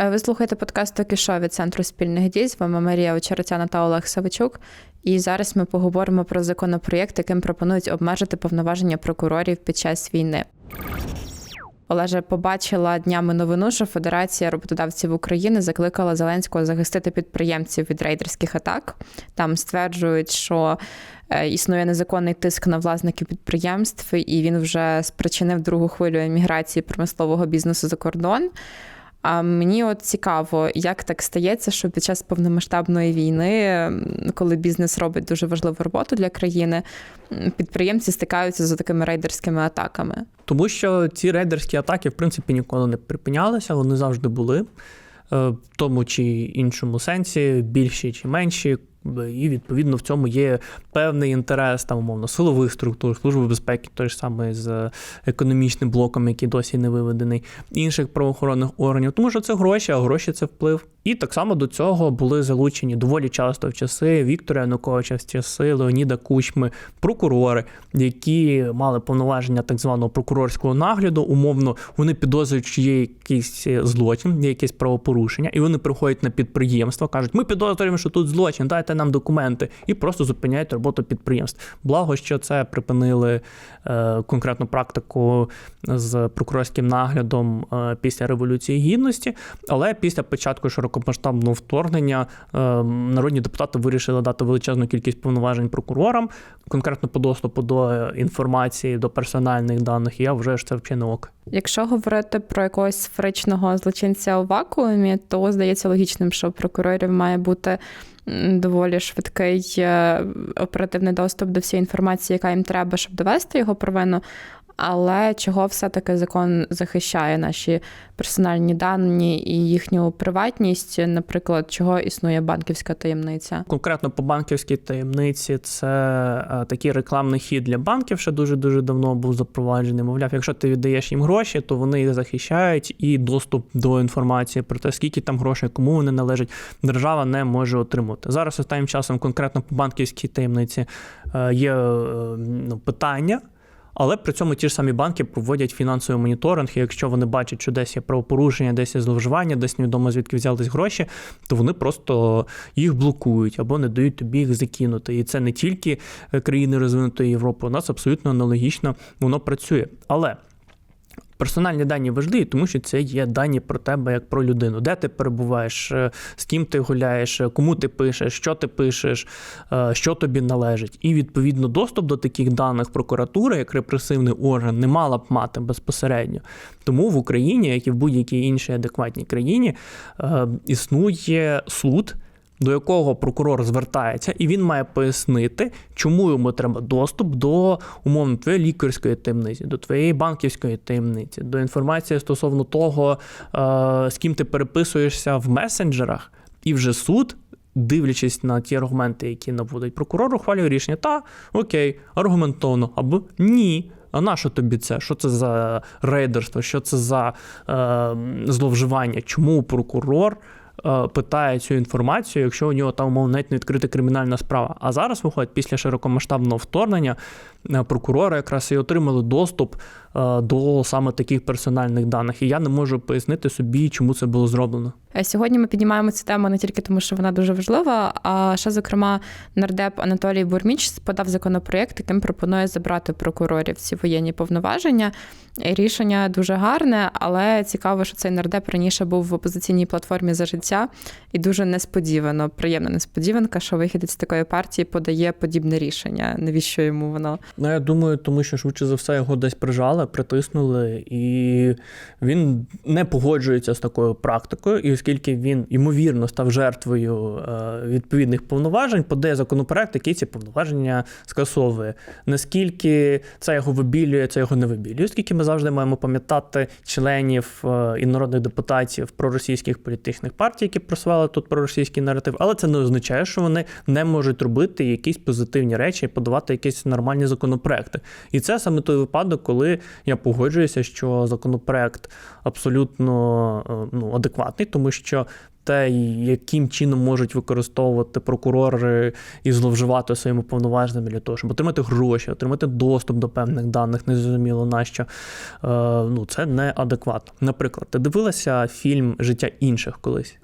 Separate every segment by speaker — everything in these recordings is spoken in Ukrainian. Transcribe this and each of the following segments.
Speaker 1: Е, Ви слухаєте подкаст «Токи шоу» від центру спільних дій. З вами Марія Очеретяна та Олег Савичук. І зараз ми поговоримо про законопроєкт, яким пропонують обмежити повноваження прокурорів під час війни. Олеже побачила днями новину, що Федерація роботодавців України закликала Зеленського захистити підприємців від рейдерських атак. Там стверджують, що е, існує незаконний тиск на власників підприємств, і він вже спричинив другу хвилю еміграції промислового бізнесу за кордон. А мені от цікаво, як так стається, що під час повномасштабної війни, коли бізнес робить дуже важливу роботу для країни, підприємці стикаються з такими рейдерськими атаками.
Speaker 2: Тому що ці рейдерські атаки, в принципі, ніколи не припинялися, вони завжди були, е, в тому чи іншому сенсі, більші чи менші. І відповідно в цьому є певний інтерес там, умовно, силових структур, служби безпеки, той ж самий з економічним блоком, який досі не виведений, інших правоохоронних органів, тому що це гроші, а гроші це вплив. І так само до цього були залучені доволі часто в часи Віктора Януковича, в часи Леоніда Кучми, прокурори, які мали повноваження так званого прокурорського нагляду. Умовно, вони підозрюють, що є якийсь злочин, є якесь правопорушення, і вони приходять на підприємство, кажуть, ми підозрюємо, що тут злочин, дайте нам документи, і просто зупиняють роботу підприємств. Благо, що це припинили е, конкретну практику з прокурорським наглядом е, після революції гідності, але після початку широкомасштабного вторгнення е, народні депутати вирішили дати величезну кількість повноважень прокурорам, конкретно по доступу до інформації, до персональних даних. Я вже ж це взагалі не ок.
Speaker 1: Якщо говорити про якогось фричного злочинця у вакуумі, то здається логічним, що прокурорів має бути доволі швидкий е, оперативний доступ до всієї інформації, яка їм треба, щоб довести його провину. Але чого все-таки закон захищає наші персональні дані і їхню приватність, наприклад, чого існує банківська таємниця?
Speaker 2: Конкретно по банківській таємниці, це е, такий рекламний хід для банків, ще дуже дуже давно був запроваджений. Мовляв, якщо ти віддаєш їм гроші, то вони їх захищають, і доступ до інформації про те, скільки там грошей, кому вони належать, держава не може отримати. Зараз останнім часом, конкретно по банківській таємниці, е, є е, ну, питання. Але при цьому ті ж самі банки проводять фінансовий моніторинг. І якщо вони бачать, що десь є правопорушення, десь є зловживання, десь невідомо звідки взялись гроші, то вони просто їх блокують або не дають тобі їх закинути. І це не тільки е, країни розвинутої Європи. У нас абсолютно аналогічно воно працює. Але Персональні дані важливі, тому що це є дані про тебе як про людину. Де ти перебуваєш, е, з ким ти гуляєш, е, кому ти пишеш, що ти пишеш, е, що тобі належить. І відповідно доступ до таких даних прокуратура, як репресивний орган, не мала б мати безпосередньо. Тому в Україні, як і в будь-якій іншій адекватній країні, існує суд до якого прокурор звертається, і він має пояснити, чому йому треба доступ до умовно твоєї лікарської таємниці, до твоєї банківської таємниці, до інформації стосовно того, е, з ким ти переписуєшся в месенджерах, і вже суд. Дивлячись на ті аргументи, які наводить прокурор, ухвалює рішення, та окей, аргументовно, або ні. А на що тобі це? Що це за рейдерство? Що це за е, зловживання? Чому прокурор питає цю інформацію, якщо у нього там умовно навіть не відкрита кримінальна справа? А зараз виходить після широкомасштабного вторгнення е, прокурори якраз і отримали доступ е, до саме таких персональних даних. І я не можу пояснити собі, чому це було зроблено.
Speaker 1: Е, Сьогодні ми піднімаємо цю тему не тільки тому, що вона дуже важлива, а ще, зокрема, нардеп Анатолій Бурміч подав законопроєкт, яким пропонує забрати прокурорів ці воєнні повноваження. І Рішення дуже гарне, але цікаво, що цей нардеп раніше був в опозиційній платформі за життя, і дуже несподівано, приємна несподіванка, що вихідець такої партії подає подібне рішення. Навіщо йому воно?
Speaker 2: Ну, я думаю, тому що швидше за все його десь прижали, притиснули, і він не погоджується з такою практикою. І оскільки він ймовірно став жертвою е, відповідних повноважень, подає законопроект, який ці повноваження скасовує. Наскільки це його вибілює, це його не вибілює, оскільки ми завжди маємо пам'ятати членів е, і народних депутатів проросійських політичних партій, які просували тут проросійський наратив, але це не означає, що вони не можуть робити якісь позитивні речі і подавати якісь нормальні законопроекти. І це саме той випадок, коли я погоджуюся, що законопроект абсолютно е, ну, адекватний, тому що. Те, яким чином можуть використовувати прокурори і зловживати своїми повноваженнями для того, щоб отримати гроші, отримати доступ до певних даних, незрозуміло нащо. Е, ну, це неадекватно. Наприклад, ти дивилася фільм Життя інших колись?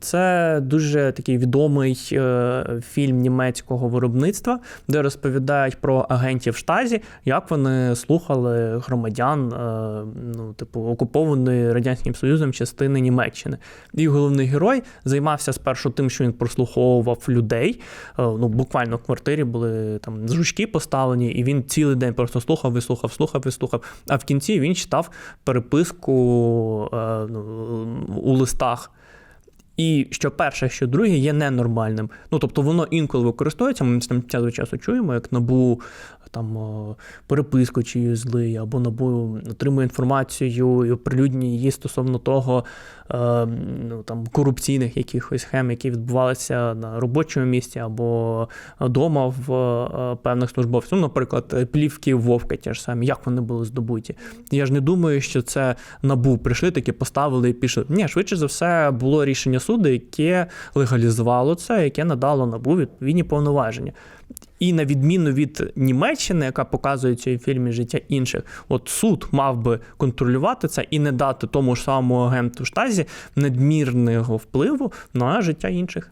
Speaker 2: Це дуже такий відомий е, фільм німецького виробництва, де розповідають про агентів штазі, як вони слухали громадян, е, ну, типу, окупованої радянським Союзом частини Німеччини. І головний герой займався спершу тим, що він прослуховував людей. Е, ну, буквально в квартирі були там жучки поставлені, і він цілий день просто слухав, вислухав, слухав, вислухав. А в кінці він читав переписку ну, у листах. І що перше, що друге є ненормальним. Ну тобто воно інколи використовується. Ми там час від часу чуємо, як набу там е, переписку чиюсь злий, або набу отримує інформацію і оприлюднює її стосовно того, е, ну там корупційних якихось схем, які відбувалися на робочому місці або вдома в е, певних службовців. Ну, наприклад, плівки Вовка, ті ж самі, як вони були здобуті. Я ж не думаю, що це набу прийшли, таки поставили і пішли. Ні, швидше за все було рішення суду, яке легалізувало це, яке надало набу відповідні повноваження. І на відміну від Німеччини, яка показує в цьому фільмі життя інших, от суд мав би контролювати це і не дати тому ж самому агенту штазі надмірного впливу на життя інших.